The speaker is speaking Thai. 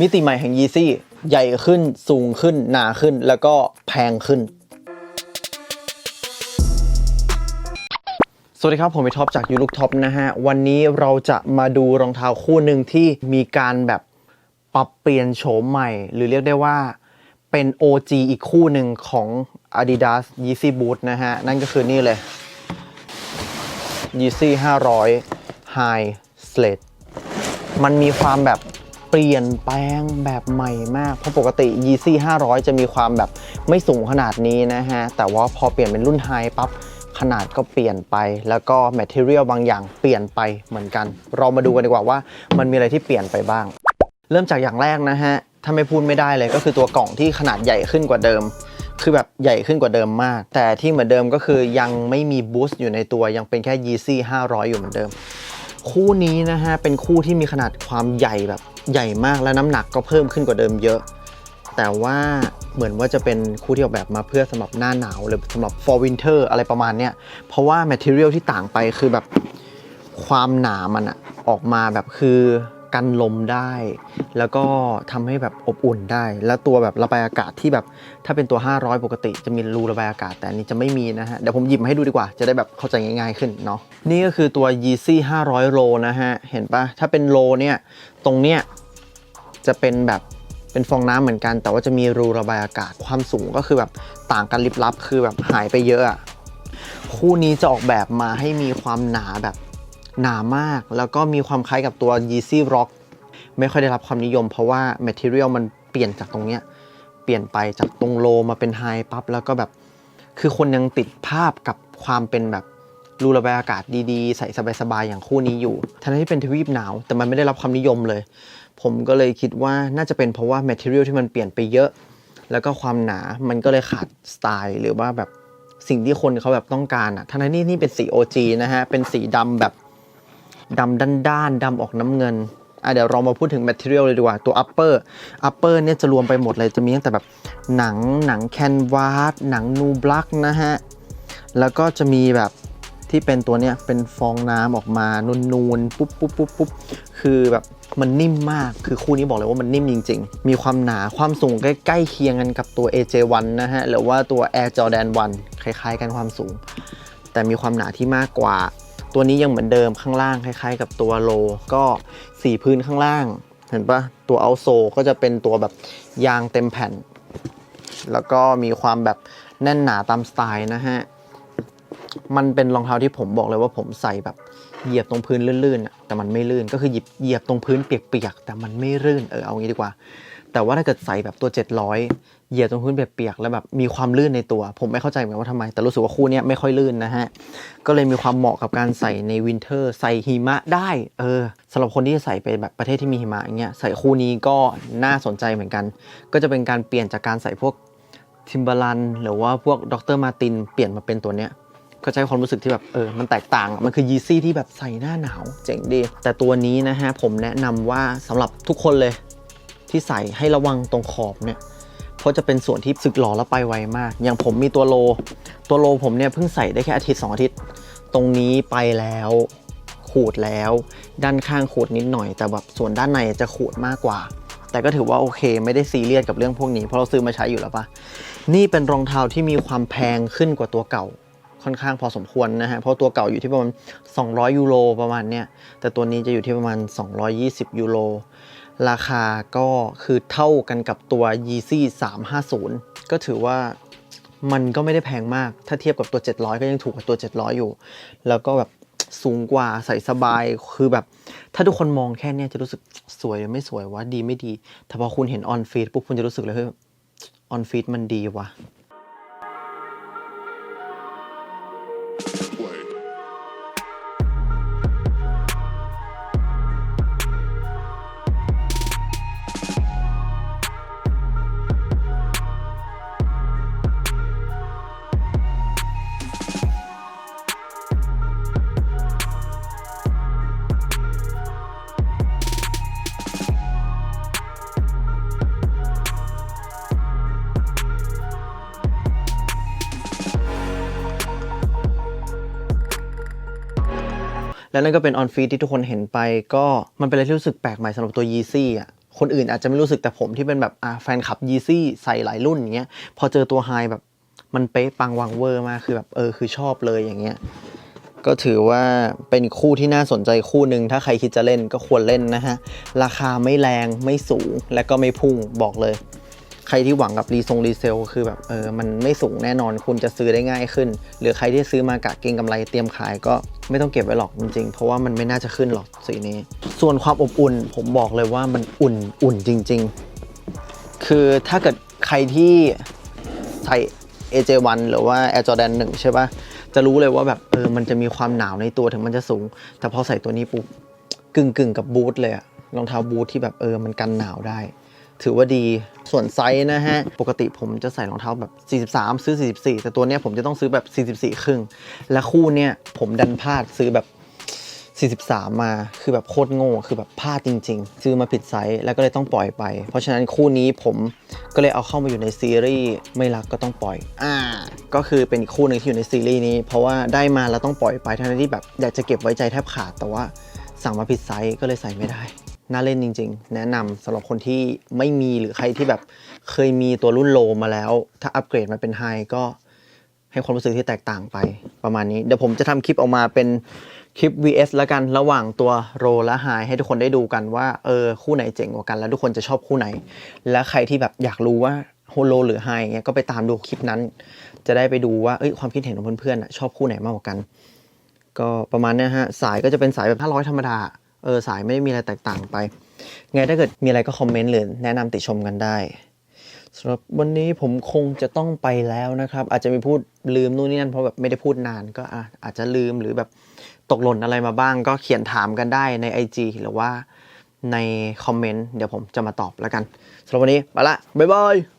มิติใหม่แห่งยีซี่ใหญ่ขึ้นสูงขึ้น หนาขึ้นแล้วก็แพงขึ้น สวัสดีครับ ผมไปท็อปจากยูลูกท็อปนะฮะ วันนี้เราจะมาดูรองเท้าคู่หนึ่งที่มีการแบบปรับเปลี่ยนโฉมใหม่ หรือเรียกได้ว่าเป็น OG อีกคู่หนึ่งของ Adidas Yeezy Boot นะฮะ นั่นก็คือนี่เลย Yeezy 500 High Slate มันมีความแบบ เปลี่ยนแปลงแบบใหม่มาก เพราะปกติ Yeezy 500 จะมีความแบบไม่สูงขนาดนี้นะฮะ แต่ว่าพอเปลี่ยนเป็นรุ่น High ปั๊บขนาดก็เปลี่ยนไป แล้วก็ Material บางอย่างเปลี่ยนไปเหมือนกัน เรามาดูกันดีกว่าว่ามันมีอะไรที่เปลี่ยนไปบ้าง เริ่มจากอย่างแรกนะฮะ ถ้าไม่พูดไม่ได้เลยก็คือตัวกล่องที่ขนาดใหญ่ขึ้นกว่าเดิมคือแบบใหญ่ขึ้นกว่าเดิมมาก แต่ที่เหมือนเดิมก็คือยังไม่มีบูสต์อยู่ในตัวยังเป็นแค่ Yeezy 500 อยู่เหมือนเดิม คู่นี้นะฮะเป็นคู่ที่มีขนาดความใหญ่แบบใหญ่มากและน้ำหนักก็เพิ่มขึ้นกว่าเดิมเยอะ แต่ว่าเหมือนว่าจะเป็นคู่ที่ออกแบบมาเพื่อสำหรับหน้าหนาวหรือสำหรับ for winter อะไรประมาณเนี้ยเพราะว่า material ที่ต่างไปคือแบบความหนามันอะออกมาแบบคือ กันลมได้ แล้วก็ทำให้แบบอบอุ่นได้ แล้วตัวแบบระบายอากาศที่แบบถ้าเป็นตัว 500 ปกติ จะมีรูระบายอากาศ แต่อันนี้จะไม่มีนะฮะ เดี๋ยวผมหยิบมาให้ดูดีกว่า จะได้แบบเข้าใจง่ายๆขึ้นเนาะ นี่ก็คือตัว Yeezy 500 โลนะฮะ เห็นปะถ้าเป็นโลเนี่ย ตรงเนี้ยจะเป็นแบบเป็นฟองน้ำเหมือนกัน แต่ว่าจะมีรูระบายอากาศ ความสูงก็คือแบบต่างกันลิบลับ คือแบบหายไปเยอะคู่นี้จะออกแบบมาให้มีความหนาแบบ หนามาก แล้วก็มีความคล้ายกับตัว Yeezy Rock ไม่ค่อยได้รับความนิยม เพราะว่า Material มันเปลี่ยนจากตรงเนี้ยเปลี่ยนไปจากตรงโลมาเป็นไฮปั๊บแล้วก็แบบคือคนยังติดภาพกับความเป็นแบบรูระบายอากาศดีๆ ใส่สบายๆอย่างคู่นี้อยู่ ทั้งที่เป็นทวีปหนาว แต่มันไม่ได้รับความนิยมเลย ผมก็เลยคิดว่าน่าจะเป็นเพราะว่า material ที่มันเปลี่ยนไปเยอะ แล้วก็ความหนา มันก็เลยขาดสไตล์ หรือว่าแบบสิ่งที่คนเขาแบบต้องการอะทั้งที่นี่เป็นสี OG นะฮะ เป็นสีดำแบบ ดำด้านๆดำออกน้ำเงินอะเดี๋ยวเรามาพูดถึง material เลยดีกว่า ตัว upper upper เนี่ยจะรวมไปหมดเลยจะมีตั้งแต่แบบหนังหนังแคนวาสหนังนูบลักนะฮะ แล้วก็จะมีแบบที่เป็นตัวเนี้ยเป็นฟองน้ำออกมานูนๆปุ๊บปุ๊บปุ๊บปุ๊บคือแบบมันนิ่มมาก คือคู่นี้บอกเลยว่ามันนิ่มจริง ๆ มีความหนา ความสูงใกล้ๆเคียงกันกับตัว AJ1 นะฮะ หรือว่าตัว Air Jordan 1 คล้าย ๆ กันความสูง แต่มีความหนาที่มากกว่า ตัวนี้ยังเหมือนเดิมข้างล่างคล้ายๆ กับตัวโล ก็สีพื้นข้างล่าง เห็นปะตัวเอาโซก็จะเป็นตัวแบบยางเต็มแผ่น แล้วก็มีความแบบแน่นหนาตามสไตล์นะฮะ มันเป็นรองเท้าที่ผมบอกเลยว่าผมใส่แบบเหยียบตรงพื้นลื่นๆแต่มันไม่ลื่นก็คือหยิบเหยียบตรงพื้นเปียกๆแต่มันไม่ลื่นเออเอางี้ดีกว่า แต่ว่าถ้าเกิดใส่แบบตัว 700 เหยียบตรงพื้นเปียกๆแล้วแบบมีความลื่นในตัว ผมไม่เข้าใจเหมือนว่าทำไม แต่รู้สึกว่าคู่นี้ไม่ค่อยลื่นนะฮะ ก็เลยมีความเหมาะกับการใส่ในวินเทอร์ ใส่หิมะได้เออสำหรับคนที่จะใส่ไปแบบประเทศที่มีหิมะอย่างเงี้ยใส่คู่นี้ก็น่าสนใจเหมือนกัน ก็จะเป็นการเปลี่ยนจากการใส่พวกทิมเบอร์ลันหรือว่าพวกดรมาตินเปลี่ยนมาเป็นตัวเนี้ยก็ใช้ความรู้สึกที่แบบเออ มันแตกต่าง มันคือยีซี่ที่แบบใส่หน้าหนาว เจ๋งดี แต่ตัวนี้นะฮะ ผมแนะนำว่าสำหรับทุกคนเลย ที่ใส่ให้ระวังตรงขอบเนี่ย เพราจะเป็นส่วนที่สึกหล่อแล้วไปไวมาก อย่างผมมีตัวโล ตัวโลผมเนี่ยเพิ่งใส่ได้แค่อาทิตย์สองอาทิตย์ ตรงนี้ไปแล้วขูดแล้ว ด้านข้างขูดนิดหน่อย แต่แบบส่วนด้านในจะขูดมากกว่า แต่ก็ถือว่าโอเค ไม่ได้ซีเรียสกับเรื่องพวกนี้เพราะเราซื้อมาใช้อยู่แล้วปะนี่เป็นรองเท้าที่มีความแพงขึ้นกว่าตัวเก่าค่อนข้างพอสมควรนะฮะ เพราะตัวเก่าอยู่ที่ประมาณ 200 ยูโรประมาณเนี้ย แต่ตัวนี้จะอยู่ที่ประมาณ 220 ยูโร ราคาก็คือเท่ากันกับตัว Yeezy 350 ก็ถือว่ามันก็ไม่ได้แพงมาก ถ้าเทียบกับตัว 700 ก็ยังถูกกว่าตัว 700 อยู่ แล้วก็แบบสูงกว่าใส่สบาย คือแบบ ถ้าทุกคนมองแค่เนี้ยจะรู้สึกสวยหรือไม่สวยวะ ดีไม่ดี แต่พอคุณเห็นออนฟีดปุ๊บคุณจะรู้สึกเลยเฮ้ยออนฟีดมันดีว่ะ และนั่นก็เป็นออนฟีดที่ทุกคนเห็นไป ก็มันเป็นอะไรที่รู้สึกแปลกใหม่สำหรับตัว Yeezy อะคนอื่นอาจจะไม่รู้สึกแต่ผมที่เป็นแบบอ่าแฟนคลับยีซี่ใส่หลายรุ่นอย่างเงี้ยพอเจอตัวไฮแบบมันเป๊ะปังวังเวอร์มากคือแบบเออคือชอบเลยอย่างเงี้ยก็ถือว่าเป็นคู่ที่น่าสนใจคู่หนึ่งถ้าใครคิดจะเล่นก็ควรเล่นนะฮะ ราคาไม่แรงไม่สูงและก็ไม่พุ่งบอกเลย ใครที่หวังกับรีทรงรีเซลคือแบบเออมันไม่สูงแน่นอนคุณจะซื้อได้ง่ายขึ้น หรือใครที่ซื้อมากะเก็งกำไรเตรียมขายก็ไม่ต้องเก็บไว้หรอกจริงๆ เพราะว่ามันไม่น่าจะขึ้นหรอกสีนี้ ส่วนความอบอุ่นผมบอกเลยว่ามันอุ่นอุ่นจริง ๆ คือถ้าเกิดใครที่ใส่ AJ1 หรือว่า Air Jordan 1 ใช่ปะจะรู้เลยว่าแบบเออมันจะมีความหนาวในตัวถึงมันจะสูง แต่พอใส่ตัวนี้ปุ๊บกึ่งกึ่งๆกับบูทเลยอะรองเท้าบูทที่แบบเออมันกันหนาวได้ ถือว่าดีส่วนไซส์นะฮะ ปกติผมจะใส่รองเท้าแบบ 43 ซื้อ 44 แต่ตัวเนี้ยผมจะต้องซื้อแบบ 44 ครึ่ง และคู่เนี้ยผมดันพลาดซื้อแบบ 43 มา คือแบบโคตรโง่ คือแบบพลาดจริง ๆ ซื้อมาผิดไซส์ แล้วก็เลยต้องปล่อยไป เพราะฉะนั้นคู่นี้ผมก็เลยเอาเข้ามาอยู่ในซีรีส์ไม่รักก็ต้องปล่อย อ่า ก็คือเป็นอีกคู่หนึ่งที่อยู่ในซีรีส์นี้ เพราะว่าได้มาแล้วต้องปล่อยไปทั้งที่แบบอยากจะเก็บไว้ใจแทบขาด แต่ว่าสั่งมาผิดไซส์ก็เลยใส่ไม่ได้ น่าเล่นจริง ๆ แนะนำสำหรับคนที่ไม่มีหรือใครที่แบบเคยมีตัวรุ่นโลมาแล้ว ถ้าอัปเกรดมาเป็นไฮก็ให้ความรู้สึกที่แตกต่างไปประมาณนี้ เดี๋ยวผมจะทำคลิปออกมาเป็นคลิป vs แล้วกันระหว่างตัวโรและไฮให้ทุกคนได้ดูกันว่าเออคู่ไหนเจ๋งกว่ากัน แล้วทุกคนจะชอบคู่ไหน และใครที่แบบอยากรู้ว่าโฮโลหรือไฮเงี้ยก็ไปตามดูคลิปนั้น จะได้ไปดูว่าเอ้ยความคิดเห็นของเพื่อนๆชอบคู่ไหนมากกว่ากัน ก็ประมาณนี้ฮะสายก็จะเป็นสายแบบ500 ธรรมดา เออสายไม่ได้มีอะไรแตกต่างไป ไงถ้าเกิดมีอะไรก็คอมเมนต์หรือแนะนำติชมกันได้สำหรับวันนี้ผมคงจะต้องไปแล้วนะครับ อาจจะมีพูดลืมนู่นนี่นั่นเพราะแบบไม่ได้พูดนานก็อะอาจจะลืมหรือแบบตกหล่นอะไรมาบ้าง ก็เขียนถามกันได้ใน IG หรือว่าในคอมเมนต์เดี๋ยวผมจะมาตอบแล้วกันสำหรับวันนี้ไปละบ๊ายบาย